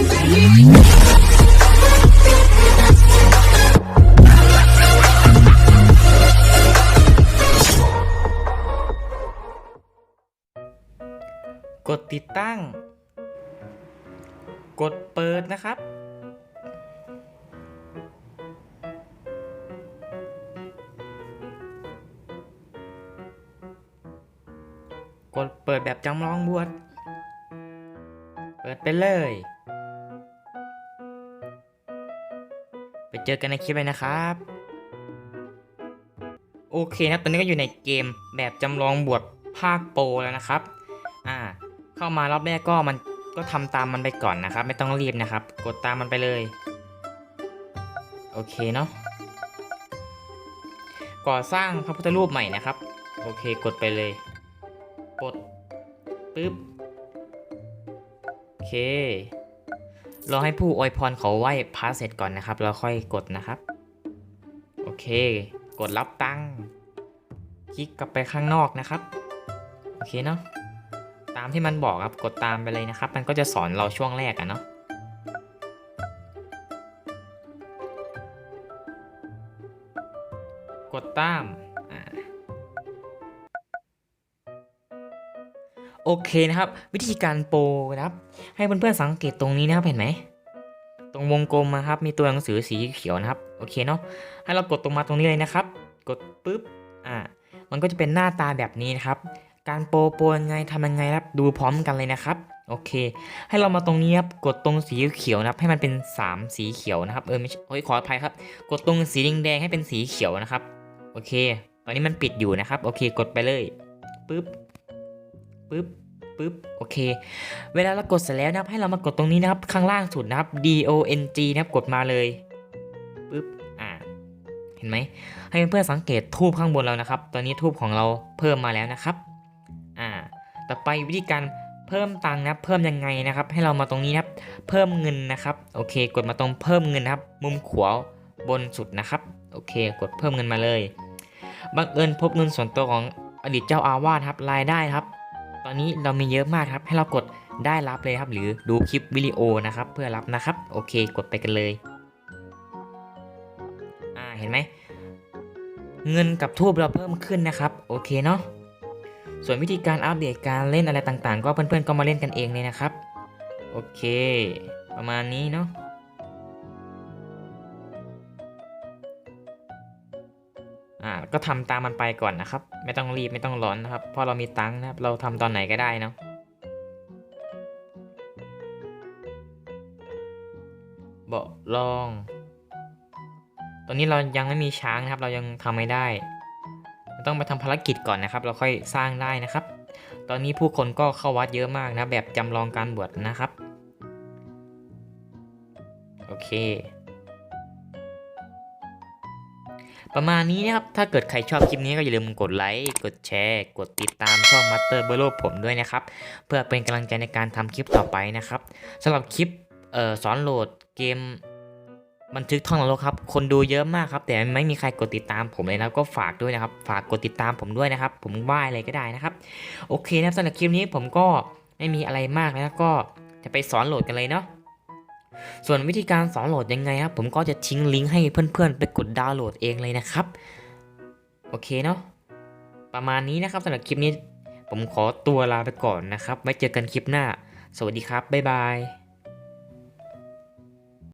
กดติดตั้ง กดเปิดนะครับ กดเปิดแบบจำลองบวช เปิดไปเลย ไปเจอกันในคลิปเลยนะครับ โอเคนะครับตอนนี้ก็อยู่ในเกมแบบจำลองบวชภาคโปรแล้วนะครับอ่าเข้ามารอบแรกก็มันก็ทำตามมันไปก่อนนะครับ ไม่ต้องรีบนะครับ กดตามมันไปเลย โอเคเนาะก่อสร้างพระพุทธรูปใหม่นะครับ โอเคกดไปเลยกดปึ๊บโอเค รอให้ผู้อวยพรเขาไหว้พระเสร็จก่อนนะครับแล้วค่อยกดนะครับ โอเค กดรับตังค์คลิกกลับไปข้างนอกนะครับ โอเคเนาะตามที่มันบอกครับกดตามไปเลยนะครับ มันก็จะสอนเราช่วงแรกอะเนาะกดตาม โอเคนะครับ วิธีการโปรนะครับ ให้เพื่อนๆสังเกตตรงนี้นะครับเห็นไหมตรงวงกลมนะครับมีตัวหนังสือสีเขียวนะครับโอเคเนาะให้เรากดตรงมาตรงนี้เลยนะครับ กดปุ๊บอ่ามันก็จะเป็นหน้าตาแบบนี้นะครับ การโปรโปรยังไงทำยังไงครับดูพร้อมกันเลยนะครับโอเค ให้เรามาตรงนี้ครับกดตรงสีเขียวนะครับ ให้มันเป็น 3 สีเขียวนะครับเออไม่โอ้ยขออภัยครับ กดตรงสีแดงให้เป็นสีเขียวนะครับ โอเค ตอนนี้มันปิดอยู่นะครับ โอเค กดไปเลยปึ๊บ ปึ๊บปึ๊บโอเค เวลาเรากดเสร็จแล้วนะครับให้เรามากดตรงนี้นะครับข้างล่างสุดนะครับ D O N G นะครับกดมาเลยปึ๊บอ่าเห็นไหมให้เพื่อนสังเกตทูบข้างบนแล้วนะครับ ตอนนี้ทูบของเราเพิ่มมาแล้วนะครับอ่าต่อไปวิธีการเพิ่มตังค์นะเพิ่มยังไงนะครับ ให้เรามาตรงนี้นะครับ เพิ่มเงินนะครับโอเค กดมาตรงเพิ่มเงินนะครับ มุมขวาบนสุดนะครับโอเค กดเพิ่มเงินมาเลยบังเอิญพบเงินส่วนตัวของอดีตเจ้าอาวาสครับรายได้ครับ ตอนนี้เรามีเยอะมากครับ ให้เรากดได้รับเลยครับ หรือดูคลิปวิดีโอนะครับ เพื่อรับนะครับ โอเค กดไปกันเลย อ่า เห็นไหม เงินกับทูบเราเพิ่มขึ้นนะครับ โอเคเนาะ ส่วนวิธีการอัปเดตการเล่นอะไรต่างๆ ก็เพื่อนๆก็มาเล่นกันเองเลยนะครับ โอเค ประมาณนี้เนาะ ก็ทำตามมันไปก่อนนะครับ ไม่ต้องรีบไม่ต้องร้อนนะครับเพราะเรามีตังค์นะครับเราทำตอนไหนก็ได้เนาะเบาะรอง ตอนนี้เรายังไม่มีช้างนะครับ เรายังทำไม่ได้ต้องไปทำภารกิจก่อนนะครับ เราค่อยสร้างได้นะครับ ตอนนี้ผู้คนก็เข้าวัดเยอะมากนะ แบบจำลองการบวชนะครับ โอเค ประมาณนี้นะครับ ถ้าเกิดใครชอบคลิปนี้ก็อย่าลืมกดไลค์ กดแชร์ กดติดตามช่อง Master b e r o ผมด้วยนะครับ เพื่อเป็นกำลังใจในการทำคลิปต่อไปนะครับสำหรับคลิปออสอนโหลดเกมบันทึกท่องนรกครับ คนดูเยอะมากครับ แต่ไม่มีใครกดติดตามผมเลยนะก็ฝากด้วยนะครับ ฝากกดติดตามผมด้วยนะครับ ผมไหว้อะไรก็ได้นะครับ โอเคนะครับสำหรับคลิปนี้ผมก็ไม่มีอะไรมากแล้วก็จะไปสอนโหลดกันเลยเนาะ ส่วนวิธีการสอนโหลดยังไงครับ ผมก็จะทิ้งลิงก์ให้เพื่อนๆ ไปกดดาวน์โหลดเองเลยนะครับ โอเคเนาะ ประมาณนี้นะครับสำหรับคลิปนี้ ผมขอตัวลาไปก่อนนะครับ ไว้เจอกันคลิปหน้า สวัสดีครับ บ๊ายบาย